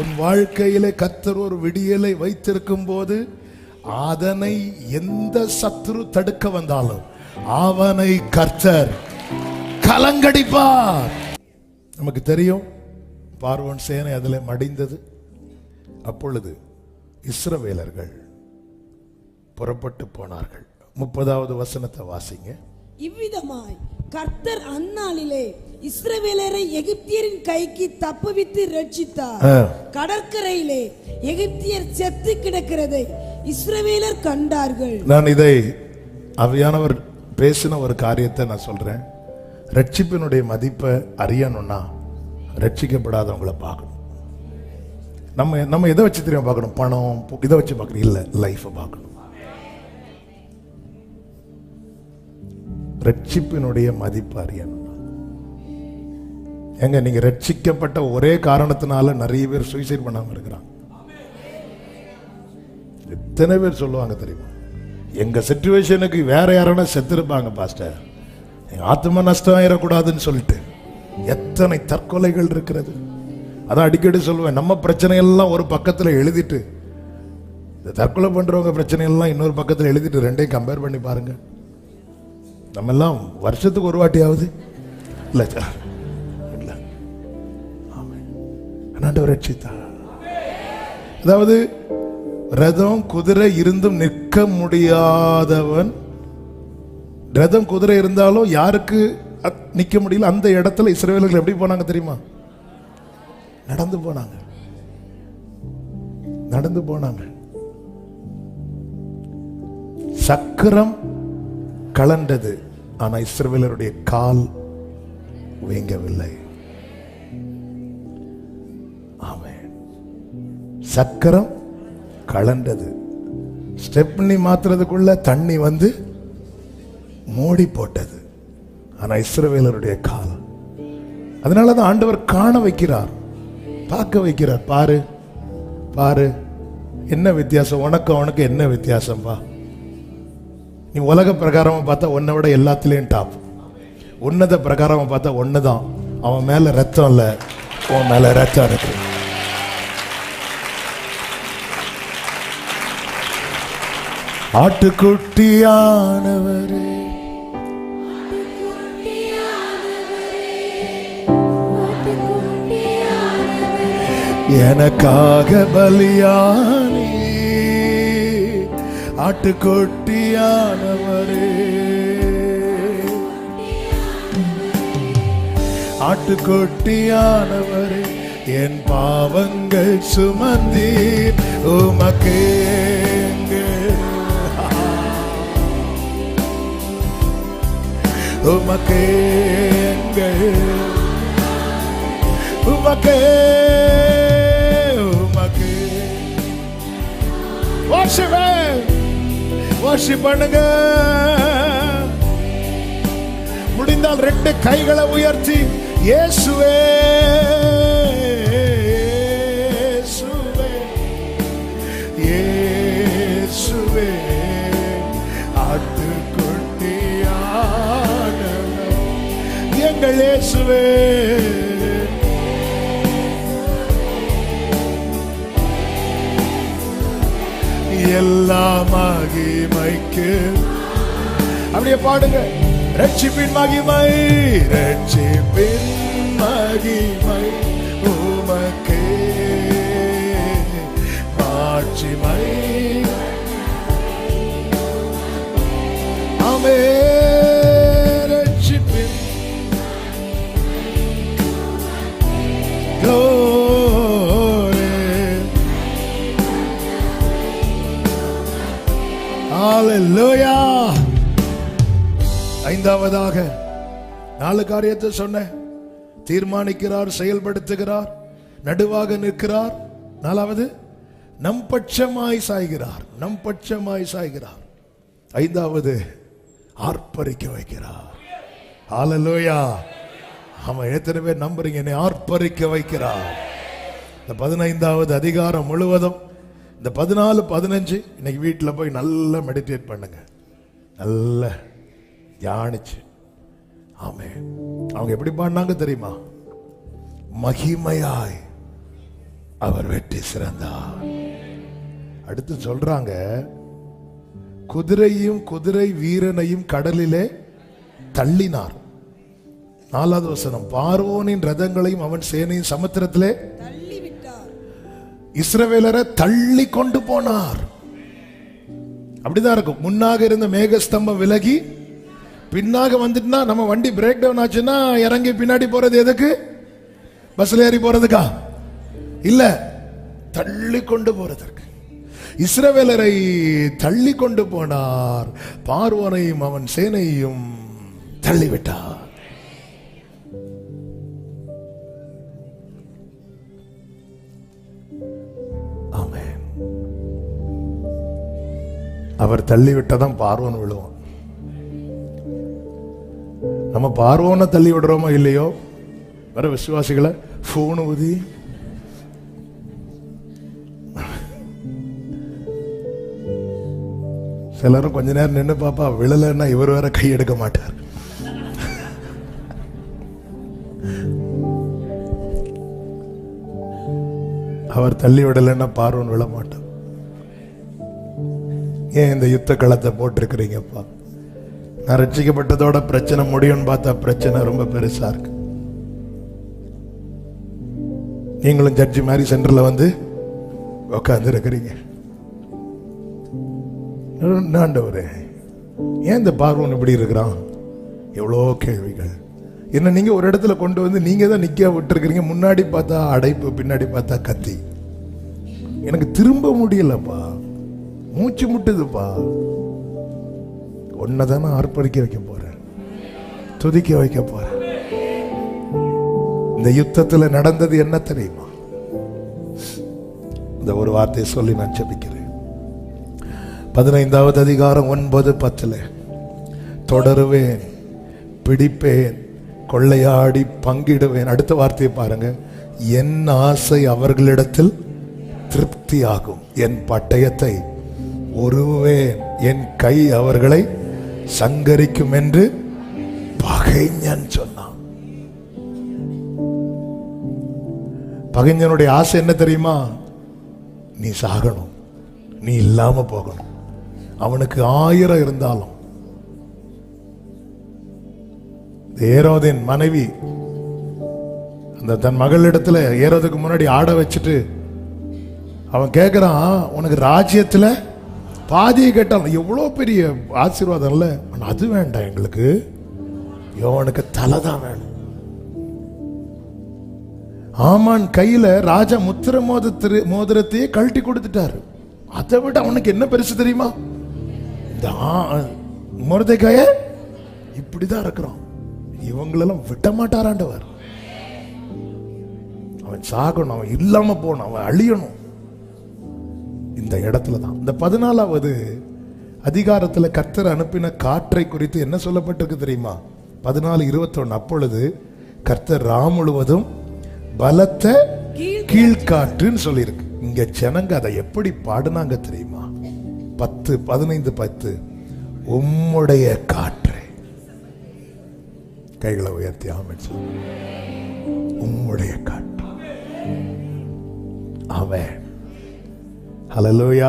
உன் வாழ்க்கையிலே கத்தர் ஒரு விடியலை வைத்திருக்கும் போது அதனை எந்த சத்ரு தடுக்க வந்தாலும் அவனை கர்த்தர் கலங்கடிப்பார். நமக்கு தெரியும் பார்வன் சேனை அதில் மடிந்தது. அப்பொழுது இஸ்ரவேலர்கள் புறப்பட்டு போனார்கள். முப்பதாவது வசனத்தை வாசிங்க. இவ்விதமாய் கர்த்தர் அந்நாளிலே இஸ்ரவேலரை எகிப்தியரின் கைக்கு தப்புவித்து ரட்சித்தார். கடற்கரையிலே எகிப்தியர் செத்து கிடக்கிறதை இஸ்ரவேலர் கண்டார்கள். நான் இதை அவையானவர் பேசின ஒரு காரியத்தை நான் சொல்றேன். ரட்சிப்பினுடைய மதிப்பை அறியணும்னா ரட்சிக்கப்படாதவங்கள பார்க்கணும். நம்ம நம்ம எதை வச்சு தெரியும் பார்க்கணும்? பணம் இதை வச்சு பார்க்கணும். இல்லை லைஃப்பை பார்க்கணும். ரட்சிப்பினுடைய மதிப்பு அறியணும். எங்க நீங்க ரட்சிக்கப்பட்ட ஒரே காரணத்தினால நிறைய பேர் சூசைட் பண்ணாம இருக்கிறாங்க. எத்தனை பேர் சொல்லுவாங்க தெரியுமா? எங்க சுச்சுவேஷனுக்கு வேற யாரான செத்துருப்பாங்க பாஸ்டர் எங்க ஆத்ம நஷ்டம் ஆயிடக்கூடாதுன்னு சொல்லிட்டு எத்தனை தற்கொலைகள் இருக்கிறது. அதான் அடிக்கடி சொல்லுவேன் நம்ம பிரச்சனை எல்லாம் ஒரு பக்கத்தில் எழுதிட்டு இந்த தற்கொலை பண்றவங்க பிரச்சனை எல்லாம் இன்னொரு பக்கத்தில் எழுதிட்டு ரெண்டையும் கம்பேர் பண்ணி பாருங்க. நம்ம எல்லாம் வருஷத்துக்கு ஒரு வாட்டியாவது? இல்லை சார் ஆண்டவர் ரட்சித்தார் அதாவது ரதம் குதிரை இருந்தும் நிற்க முடியாதவன் ரதம் குதிரை இருந்தாலும் யாருக்கு நிற்க நிக்க முடியல? அந்த இடத்துல இஸ்ரேலர்கள் எப்படி போனாங்க தெரியுமா? நடந்து போனாங்க. நடந்து போனாங்க. சக்கரம் கலண்டது ஆனா இஸ்ரவேலருடைய கால் வீங்கவில்லை. சக்கரம் கலண்டது ஸ்டெப்னி மாத்துறதுக்குள்ள தண்ணி வந்து மூடி போட்டது. ஆனால் இஸ்ரவேலருடைய காலம். அதனால தான் ஆண்டவர் காண வைக்கிறார் பார்க்க வைக்கிறார். பாரு பாரு என்ன வித்தியாசம்? உனக்கு உனக்கு என்ன வித்தியாசம்பா நீ உலக பிரகாரமாக பார்த்தா உன்னை விட எல்லாத்துலேயும் டாப் உன்னத பிரகாரமாக பார்த்தா ஒன்று தான் அவன் மேலே ரத்தம் இல்லை உன் மேலே ரத்தம் இருக்குது ஆட்டுக்குட்டியானவரே. எனக்காக பலியானி. ஆட்டுக்குட்டியானவரே. ஆட்டுக்குட்டியானவரே என் பாவங்கள் சுமந்தீர் உமக்கே. உமக்கேங்க உமக்கேங்க உமக்கே. உமக்கே பண்ணுங்க. முடிந்தால் ரெண்டு கைகளை உயர்த்தி இயேசுவே. எங்கள் இயேசுவே. எல்லா மகிமைக்கு. அப்படியே பாடுங்க. ரட்சிப்பின் மகிமை ரட்சிப்பின் மகிமை உமக்கே. மாட்சிமை ஐந்தாவதாக நாலு காரியத்தை சொன்ன. தீர்மானிக்கிறார் செயல்படுத்துகிறார் நடுவாக நிற்கிறார். நாலாவது நம் பட்சமாய் சாய்கிறார் நம் பட்சமாய் சாய்கிறார். ஐந்தாவது ஆர்ப்பரிக்க வைக்கிறார். ஆலலோயா ஆமா எத்தனை பேர் நம்புறீங்க? என்னை ஆர்ப்பரிக்க வைக்கிறார். இந்த பதினைந்தாவது அதிகாரம் முழுவதும் இந்த பதினாலு பதினஞ்சு இன்னைக்கு வீட்டில் போய் நல்லா மெடிடேட் பண்ணுங்க. நல்ல தியானிச்சு. ஆமே அவங்க எப்படி பாடினாங்க தெரியுமா? மகிமையாய் அவர் வெற்றி சிறந்தார். அடுத்து சொல்றாங்க குதிரையும் குதிரை வீரனையும் கடலிலே தள்ளினார். நாலாவது வசனம் பார்வோனின் ரதங்களையும் அவன் சேனையும் சமுத்திரத்திலே இஸ்ரவேலரை தள்ளி கொண்டு போனார். அப்படிதான் இருக்கும். முன்னாக இருந்த மேகஸ்தம்பம் விலகி பின்னாக வந்துட்டுனா நம்ம வண்டி பிரேக் டவுன் ஆச்சுன்னா இறங்கி பின்னாடி போறது எதுக்கு? பஸ்ல ஏறி போறதுக்கா? இல்ல. தள்ளி கொண்டு போறதற்கு. இஸ்ரவேலரை தள்ளி கொண்டு போனார். பார்வனையும் அவன் சேனையும் தள்ளிவிட்டார். அவர் தள்ளிவிட்டதான் பார்வன் விழுவான். நம்ம பார்வோனை தள்ளி விடுறோமோ இல்லையோ? வர விசுவாசிகளை ஃபோன் ஊதி. சிலரும் கொஞ்ச நேரம் நின்று பாப்பா விழலைன்னா இவர் வேற கை எடுக்க மாட்டார். அவர் தள்ளி விடலைன்னா பார்வன் விழ மாட்டார் ஏன் இந்த யுத்த களத்தை போட்டிருக்கிறீங்கப்பா? நான் ரட்சிக்கப்பட்டதோட பிரச்சனை முடியும்னு பார்த்தா பிரச்சனை ரொம்ப பெருசா இருக்கு. நீங்களும் ஜட்ஜி மாதிரி சென்டர்ல வந்து உட்கார்ந்து இருக்கிறீங்க. ஆண்டவரே ஏன் இந்த பார்வன் இப்படி இருக்கிறான்? எவ்வளோ கேள்விகள். என்ன நீங்க ஒரு இடத்துல கொண்டு வந்து நீங்க தான் நிக்க விட்டுருக்கிறீங்க முன்னாடி பார்த்தா அடைப்பு பின்னாடி பார்த்தா கத்தி. எனக்கு திரும்ப முடியலப்பா. மூச்சு முட்டுதுப்பா. உன்னை தானே அர்ப்பணிக்க வைக்க போறேன். துதிக்க வைக்க போறேன். இந்த யுத்தத்தில் நடந்தது என்ன தெரியுமா? இந்த ஒரு வார்த்தையை சொல்லி நான் ஜெபிக்கிறேன். பதினைந்தாவது அதிகாரம் ஒன்பது பத்தில் தொடருவேன் பிடிப்பேன் கொள்ளையாடி பங்கிடுவேன். அடுத்த வார்த்தையை பாருங்க. என் ஆசை அவர்களிடத்தில் திருப்தியாகும். என் பட்டயத்தை உருவேன். என் கை அவர்களை சங்கரிக்கும் என்று பகைஞன் சொன்னான். பகைஞனுடைய ஆசை என்ன தெரியுமா? நீ சாகணும். நீ இல்லாம போகணும். அவனுக்கு ஆயிரம் இருந்தாலும். ஏரோதின் மனைவி அந்த தன் மகளிடத்துல ஏறதுக்கு முன்னாடி ஆட வச்சுட்டு அவன் கேட்குறான் உனக்கு ராஜ்யத்துல பாதியை கேட்டான் எவ்வளோ பெரிய ஆசீர்வாதம் இல்லை? ஆனா அது வேண்டாம் எங்களுக்கு. யோவனுக்கு தலை தான் வேணும். ஆமான் கையில ராஜா முத்திர மோதத்திரு மோதிரத்தையே கழட்டி கொடுத்துட்டாரு. அதை விட அவனுக்கு என்ன பெருசு தெரியுமா? இந்த முருதைக்காய இப்படிதான் இருக்கிறான். இவங்களெல்லாம் விட மாட்டாராண்டவர். அவன் சாகணும் அவன் இல்லாம போகணும் அவன் அழியணும். இந்த இடத்துல தான். இந்த பதினாலாவது அதிகாரத்தில் கர்த்தர் அனுப்பின காற்றை குறித்து என்ன சொல்லப்பட்டிருக்கு தெரியுமா? பதினாலு இருபத்தொன்னு. அப்பொழுது கர்த்தர் ரா முழுவதும் பலத்த கீழ்காற்றுன்னு சொல்லியிருக்கு. இங்க ஜனங்க அதை எப்படி பாடுனாங்க தெரியுமா? பத்து பதினைந்து பத்து. உம்முடைய காற்று. கைகளை உயர்த்தி ஆமிச்சு உம்முடைய காற்று. அவன் ஹலலோயா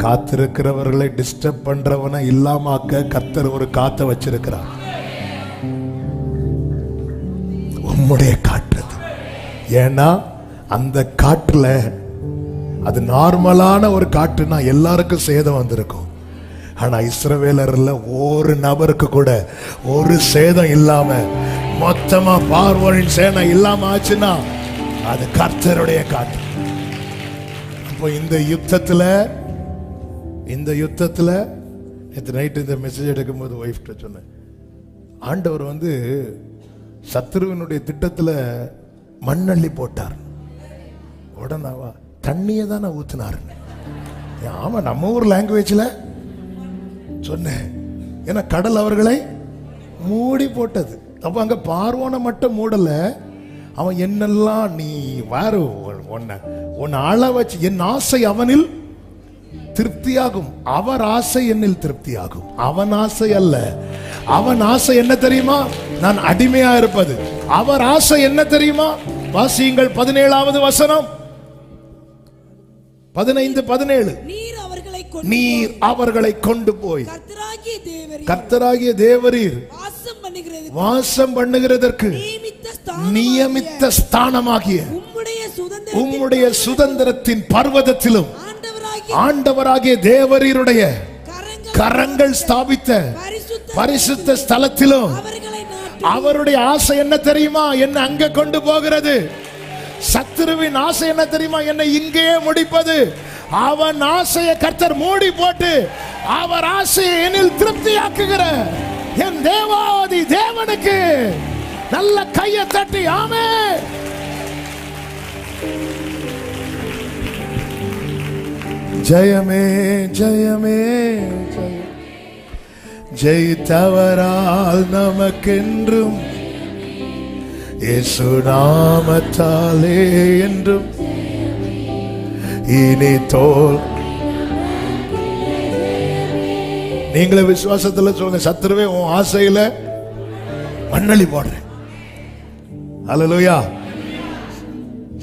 காத்திருக்கிறவர்களை டிஸ்டர்ப் பண்றவனை இல்லாமாக்க கத்தர் ஒரு காத்த வச்சிருக்கிறார். உம்முடைய காற்று ஏன்னா அந்த காற்றுல அது நார்மலான ஒரு காற்றுனா எல்லாருக்கும் சேதம் வந்திருக்கும். ஆனா இஸ்ரவேலர்ல ஒரு நபருக்கு கூட ஒரு சேதம் இல்லாம மொத்தமா பார்வோனின் சேனை இல்லாம ஆச்சுன்னா அது கர்த்தருடைய காற்று. அப்போ இந்த யுத்தத்தில் இந்த யுத்தத்தில் நேற்று நைட்டு இந்த மெசேஜ் எடுக்கும்போது ஒய்ஃப்ட்டு சொன்னேன். ஆண்டவர் வந்து சத்ருவினுடைய திட்டத்தில் மண்ணள்ளி போட்டார். உடனாவா தண்ணியை தானே ஊற்றினாருன்னு ஆமாம் நம்ம ஊர் லாங்குவேஜில் சொன்னேன். ஏன்னா கடல் அவர்களை மூடி போட்டது. அப்போ அங்கே பார்வோனை மட்டும் மூடலை அவன் என்னெல்லாம் நீ வேற உன்னை உன்னை வச்சு என் ஆசை அவனில் திருப்தியாகும். அவர் ஆசை என்னில் திருப்தியாகும். அவன் ஆசை அல்ல. அவன் ஆசை என்ன தெரியுமா? நான் அடிமையா இருப்பது. அவர் ஆசை என்ன தெரியுமா? வாசியுங்கள் பதினேழாவது வசனம். பதினைந்து பதினேழு. நீர் அவர்களை கொண்டு போய் கர்த்தராகிய தேவரே கர்த்தராகிய தேவரீர். வாசம் பண்ணுகிறதற்கு. நியமித்த ஸ்தானம் நியமித்த ஸ்தானமாகிய உம்முடைய சுதந்திர உம்முடைய சுதந்திரத்தின் பர்வதத்திலும் ஆண்டவராகிய தேவரீருடைய கரங்கள் ஸ்தாபித்த பரிசுத்த ஸ்தலத்திலும் அவருடைய ஆசை என்ன தெரியுமா? என்ன அங்க கொண்டு போகிறது. சத்துருவின் ஆசை என்ன தெரியுமா? என்னை இங்கேயே முடிப்பது. அவன் ஆசையை கர்த்தர் மூடி போட்டு அவர் ஆசையை என்னில் திருப்தியாக்குகிற என் தேவாதி தேவனுக்கு. நல்ல கையை தட்டி ஆமே. ஜெயமே ஜெயமே ஜெயித்தவரால் நமக்கென்றும் இயேசு நாமத்தாலே என்றும். இனி தோல். நீங்களே விசுவாசத்துல சொல்லுங்க சத்துருவே உன் ஆசையில மண்ணளி போடுறேன். அலலோயா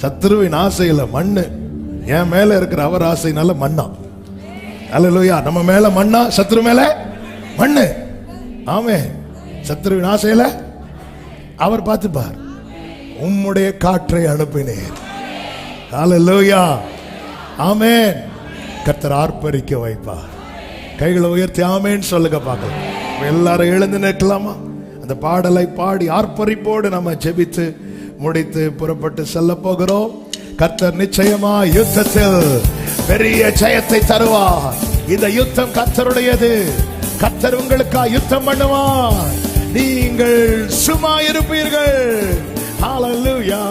சத்துருவின் ஆசையில மண்ணு. என் மேல இருக்கிற அவர் ஆசைனால மண்ணா. அலலோயா நம்ம மேல மண்ணா? சத்துரு மேல? மண்ணு. ஆமே. சத்துருவின் ஆசையில? அவர் பார்த்துப்பார். உம்முடைய காற்றை அனுப்பினேன் அலலோயா ஆமேன். கர்த்தர் ஆர்ப்பரிக்க வைப்பார். கைகளை உயர்த்தி ஆமேன்னு சொல்லுங்க பார்க்கலாம். எல்லாரும் எழுந்து நிற்கலாமா? அந்த பாடலை பாடி ஆர்ப்பரிப்போடு நம்ம ஜெபித்து முடித்து புறப்பட்டு செல்ல போகிறோம். கர்த்தர் நிச்சயமா யுத்தத்தில் பெரிய ஜெயத்தை தருவார். இந்த யுத்தம் கர்த்தருடையது. கர்த்தர் உங்களுக்கா யுத்தம் பண்ணுவார். நீங்கள் சும்மா இருப்பீர்கள். ஹalleluya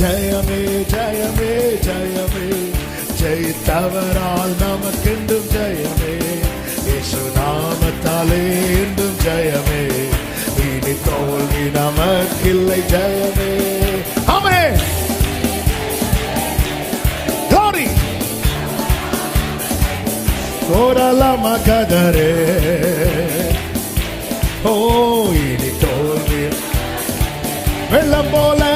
ஜெயமே ஜெயமே ஜெயமே. ஜெயித்தவரால் நமக்கென்றும் ஜெயமே. இயேசு நாமத்தாலே என்றும் ஜெயமே. இனி தோல்வி நமக்கில்லை ஜெயமே. ஆமே glory. கோரலா மகதரே ஓ இனி தோல்வி. வெள்ளம் போல